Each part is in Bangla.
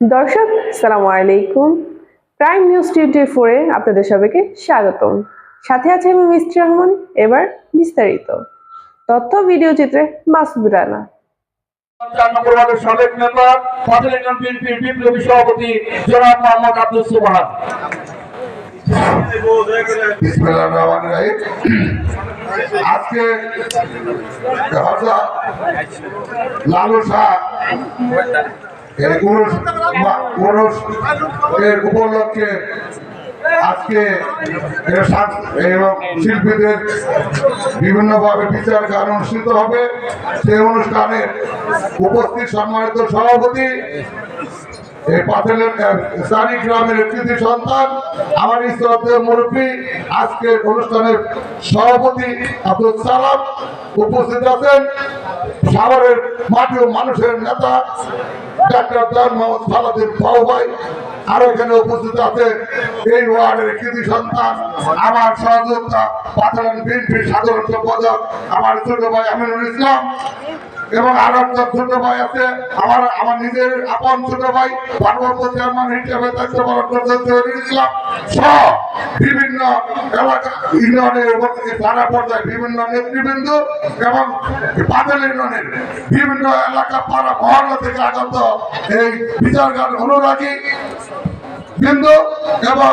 দর্শক সালামু আলাইকুম। প্রাইম নিউজ টোয়েন্টি ফোরে আপনাদের সবাইকে স্বাগতম। সাথে আছে আমি মিস্ত্রি রহমান এবার বিস্তারিত। তথ্য ভিডিও চিত্রে মাসুদ রানা। চার নম্বর ওয়ার্ডের সাবেক মেম্বার ফাজিল বিএনপির বিপ্লবী সভাপতি জনাব মোহাম্মদ আব্দুল সুবহান। বিসমিল্লাহির রহমানির রহিম। আজকে লালু শাহ উপলক্ষে আজকে শিল্পীদের বিচার গান অনুষ্ঠিত হবে। অনুষ্ঠানে উপস্থিত সম্মানিত সভাপতি এই পাথরের সারি গ্রামের কৃতি সন্তান, আমার শ্রদ্ধেয় মুরব্বী, আজকের অনুষ্ঠানের সভাপতি আব্দুল সালাম উপস্থিত আছেন। সাভারের মাটি ও মানুষের নেতা, ডাক্তার দান মোহাম্মদ ফালাদিন পাও ভাই, আরও এখানে উপস্থিত আছে এই ওয়ার্ডের কৃতি সন্তান, আমার সহযোগিতা পাঠালেন বিএনপির সাধারণ সম্পাদক, আমার ছোট ভাই আমিনুল ইসলাম। এবং আর একটা ছোট ভাই আছে। আমার আমার নিজের আপন ছোট ভাই ভারপ্রাপ্ত চেয়ারম্যান হিসেবে দায়িত্ব পালন করতে জহিরুল ইসলাম সহ বিভিন্ন ইউনিয়নের পর্যায়ে বিভিন্ন নেতৃবৃন্দ এবং বাদল ইউনিয়নের বিভিন্ন এলাকা পাড়া থেকে আগত এই বিচারগান অনুরাগী বৃন্দ এবং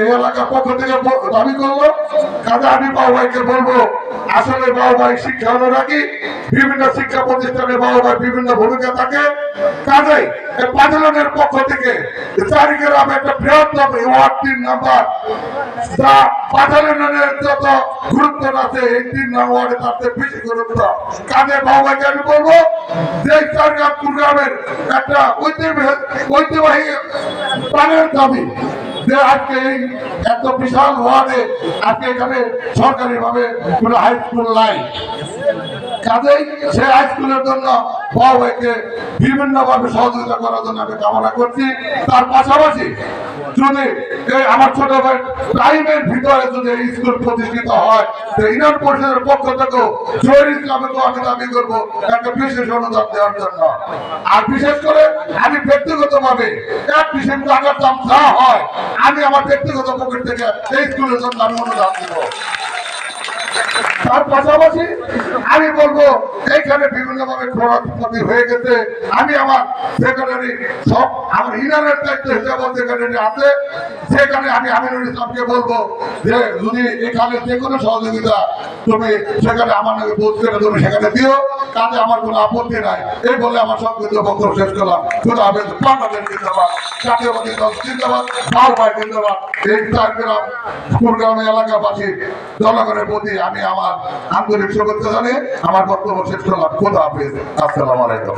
এই এলাকার পক্ষ থেকে দাবি কাজে আমি বাবু ভাইকে বলব, আসলে বাবু ভাই শিক্ষা বিভিন্ন শিক্ষা প্রতিষ্ঠানে বাবু ভাই বিভিন্ন ভূমিকা থাকে। কাজেই পাঁচজনের পক্ষ থেকে ঐতিহ্যবাহী দাবি এই এত বিশাল ওয়ার্ডে আজকে এখানে সরকারিভাবে কোনো হাই স্কুল নাই। কাজেই সেই হাই স্কুলের জন্য সহযোগিতা করার জন্য আমি কামনা করছি। তার পাশাপাশি যদি এই আমার ছোট ভাই প্রাইমের ভিতরে যদি এই স্কুল প্রতিষ্ঠিত হয়, তো পরিষদের পক্ষ থেকেও আমি দাবি একটা বিশেষ অনুদান দেওয়ার জন্য। আর বিশেষ করে আমি ব্যক্তিগত ভাবে এক বিশেষ টাকার দাম হয়, আমি আমার ব্যক্তিগত পকেট থেকে এই স্কুলের জন্য আমি অনুদান দেবো। তার পাশাপাশি আমি বলব, এইখানে বিভিন্ন ভাবে খরচপাতি হয়ে গেছে। আমি আমার সেক্রেটারি সব আমার ইনারের দায়িত্ব হিসাবে সেক্রেটারি আছে। সেখানে আমি আমিনুল ইসলামকে বলব যে, যদি এখানে যে কোনো সহযোগিতা তুমি সেখানে আমার নামে বোধ তুমি সেখানে দিও কাজে আমার কোনো আপত্তি নাই। এই বলে আমার সংক্ষিপ্ত বক্তব্য শেষ করলাম। খুদা হাফেজ বাংলাদেশ জিন্দাবাদ জাতীয়বাদী দল জিন্দাবাদ বারবার জিন্দাবাদ। এই চার গ্রাম, কুড়গ্রাম এলাকাবাসী, জনগণের প্রতি আমি আমার আন্তরিক শুভেচ্ছা জানিয়ে আমার বক্তব্য শেষ করলাম খোদা হাফেজ আসসালাম আলাইকুম।